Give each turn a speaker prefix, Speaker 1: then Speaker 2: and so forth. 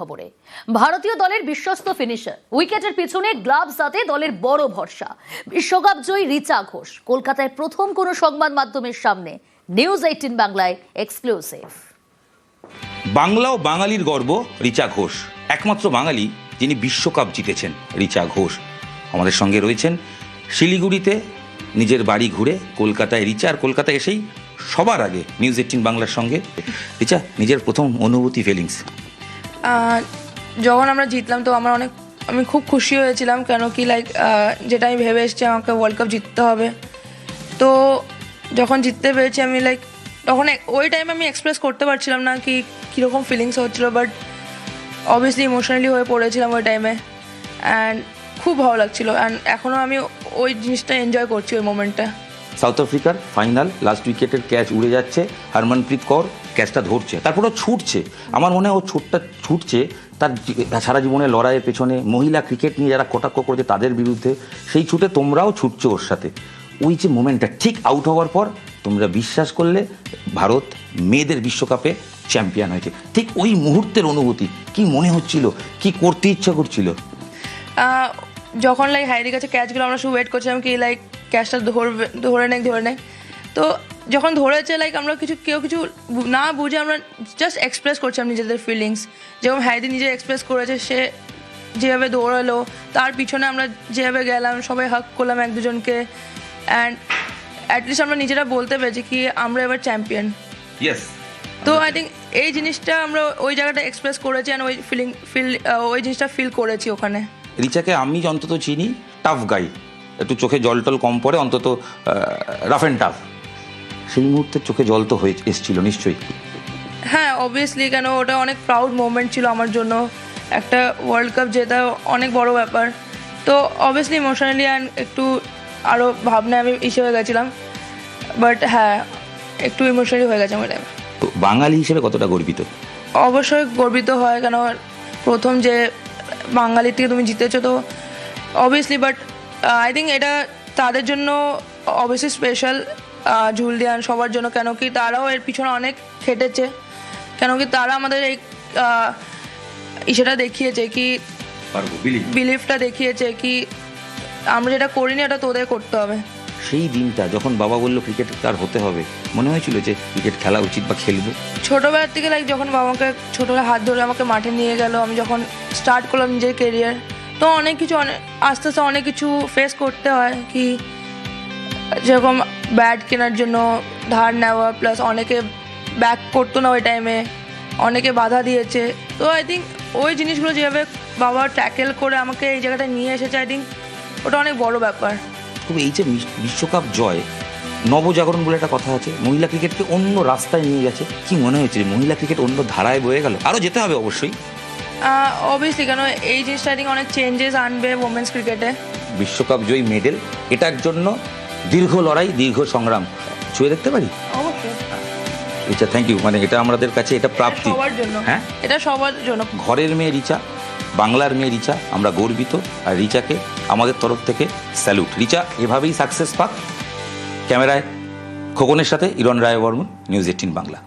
Speaker 1: খবরে। ভারতীয় দলের বিশ্বস্ত ফিনিশার উইকেটের পিছনে গ্লাভস হাতে দলের বড় ভরসা। বিশ্বকাপ জয়ী রিচা ঘোষ, কলকাতায় প্রথম কোনো সংবাদ মাধ্যমের সামনে। নিউজ এইটিন বাংলায় এক্সক্লুসিভ
Speaker 2: বাংলা ও বাঙালির গর্ব রিচা ঘোষ। একমাত্র বাঙালি যিনি বিশ্বকাপ জিতেছেন রিচা ঘোষ। আমাদের সঙ্গে রয়েছেন শিলিগুড়িতে নিজের বাড়ি ঘুরে কলকাতায় রিচা, আর কলকাতায় এসেই সবার আগে নিউজ এইটিন বাংলার সঙ্গে। রিচা, নিজের প্রথম অনুভূতি ফিলিংস
Speaker 3: যখন আমরা জিতলাম, তো আমার অনেক, আমি খুব খুশি হয়েছিলাম। কেন কি লাইক যেটা আমি ভেবে এসেছি, আমাকে ওয়ার্ল্ড কাপ জিততে হবে। তো যখন জিততে পেরেছি, আমি লাইক তখন ওই টাইমে আমি এক্সপ্রেস করতে পারছিলাম না কি, কীরকম ফিলিংস হচ্ছিল বাট অবভিয়াসলি ইমোশনালি হয়ে পড়েছিলাম ওই টাইমে অ্যান্ড খুব ভালো লাগছিল। অ্যান্ড এখনও আমি ওই জিনিসটা এনজয় করছি, ওই মোমেন্টটা
Speaker 2: সাউথ আফ্রিকার ফাইনাল লাস্ট উইকেটের ক্যাচ উড়ে যাচ্ছে, হরমনপ্রীত কর ক্যাচটা ধরছে তারপর ছুটছে। আমার মনে হয় ও ছুটটা, ছুটছে, তার সারা জীবনের লড়াইয়ের পেছনে মহিলা ক্রিকেট নিয়ে যারা কটাক্ষ করেছে তাদের বিরুদ্ধে, সেই ছুটে তোমরাও ছুটছো ওর সাথে। ওই যে মোমেন্টটা ঠিক আউট হওয়ার পর তোমরা বিশ্বাস করলে ভারত মেয়েদের বিশ্বকাপে চ্যাম্পিয়ন হয়েছে। ঠিক ওই মুহূর্তের অনুভূতি, কি মনে হচ্ছিল, কি করতে ইচ্ছা করছিল?
Speaker 3: যখন লাইক হাইরির কাছে ক্যাচগুলো আমরা শুধু ওয়েট করছিলাম কি লাইক ক্যাচটা ধরবে ধরে নেয় ধরে নেয় তো যখন ধরেছে লাইক আমরা কিছু কেউ কিছু না বুঝে আমরা জাস্ট এক্সপ্রেস করছিলাম নিজেদের ফিলিংস যেরকম হাইদি নিজে এক্সপ্রেস করেছে সে যেভাবে দৌড়ালো তার পিছনে আমরা যেভাবে গেলাম সবাই হাক করলাম এক দুজনকে। অ্যান্ড অ্যাটলিস্ট আমরা নিজেরা বলতে পেরেছি কি আমরা এবার চ্যাম্পিয়ন
Speaker 2: ইয়েস
Speaker 3: তো আই থিঙ্ক এই জিনিসটা আমরা ওই জায়গাটা এক্সপ্রেস করেছি অ্যান্ড ওই ফিলিং ফিল ওই জিনিসটা ফিল করেছি ওখানে।
Speaker 2: রিচাকে আমি অন্তত চিনি টাফ গাই একটু চোখে জল টল কম পড়ে অন্তত রাফ অ্যান্ড টাফ সেই মুহূর্তে চোখে জল তো হয়ে এসছিল নিশ্চয়ই।
Speaker 3: হ্যাঁ অবভিয়াসলি কেন ওটা অনেক প্রাউড মোমেন্ট ছিল আমার জন্য। একটা ওয়ার্ল্ড কাপ জেতা অনেক বড় ব্যাপার। তো অবভিয়াসলি ইমোশনালি অ্যান্ড একটু আরও ভাবনায় আমি ইসে হয়ে গেছিলাম। বাট হ্যাঁ একটু ইমোশনালি হয়ে গেছে আমার টাইমে
Speaker 2: তো বাঙালি হিসেবে কতটা গর্বিত?
Speaker 3: অবশ্যই গর্বিত হয় কেন প্রথম যে বাঙালির থেকে তুমি জিতেছো তো অবভিয়াসলি বাট আই থিঙ্ক এটা তাদের জন্য অবভিয়াসলি স্পেশাল ঝুলদিয়ান সবার জন্য কেন কি তারাও এর পিছনে অনেক খেটেছে। কেন কি তারা আমাদের এই আহ, ইসেটা দেখিয়েছে কি বিলিফটা দেখিয়েছে কি আমরা যেটা করিনি এটা তোদের করতে হবে।
Speaker 2: সেই দিনটা যখন বাবা বলল ক্রিকেট তার হতে হবে মনে হয়েছিল যে ক্রিকেট খেলা উচিত বা খেলব?
Speaker 3: ছোটোবেলার থেকে লাইক যখন বাবাকে ছোটোবেলা হাত ধরে আমাকে মাঠে নিয়ে গেল আমি যখন স্টার্ট করলাম নিজের কেরিয়ার তো অনেক কিছু, অনেক, আস্তে আস্তে অনেক কিছু ফেস করতে হয় কি যেরকম ব্যাট কেনার জন্য ধার নেওয়া প্লাস অনেকে ব্যাক করতো না ওই টাইমে অনেকে বাধা দিয়েছে। তো আই থিঙ্ক ওই জিনিসগুলো যেভাবে বাবা ট্যাকেল করে আমাকে এই জায়গাটা নিয়ে এসেছে আই থিঙ্ক ওটা অনেক বড় ব্যাপার।
Speaker 2: তবে এই যে বিশ্বকাপ জয়, নবজাগরণ বলে একটা কথা আছে, মহিলা ক্রিকেটকে অন্য রাস্তায় নিয়ে গেছে। কি মনে হয়েছে মহিলা ক্রিকেট অন্য ধারায় বয়ে গেল? আরও যেতে হবে অবশ্যই।
Speaker 3: অবভিয়াসলি কেন? এই জিনিসটা আই অনেক চেঞ্জেস আনবে ওমেন্স ক্রিকেটে
Speaker 2: বিশ্বকাপ জয়ী মেডেল এটার জন্য দীর্ঘ লড়াই দীর্ঘ সংগ্রাম। ছুঁয়ে দেখতে পারি? আচ্ছা থ্যাংক ইউ মানে এটা আমাদের কাছে এটা প্রাপ্তি। হ্যাঁ?
Speaker 3: এটা সবার জন্য।
Speaker 2: ঘরের মেয়ে রিচা বাংলার মেয়ে রিচা আমরা গর্বিত। আর রিচাকে আমাদের তরফ থেকে স্যালুট রিচা এভাবেই সাকসেস পাক। ক্যামেরায় খোকনের সাথে ইরন রায় বর্মন নিউজ এইটিন বাংলা।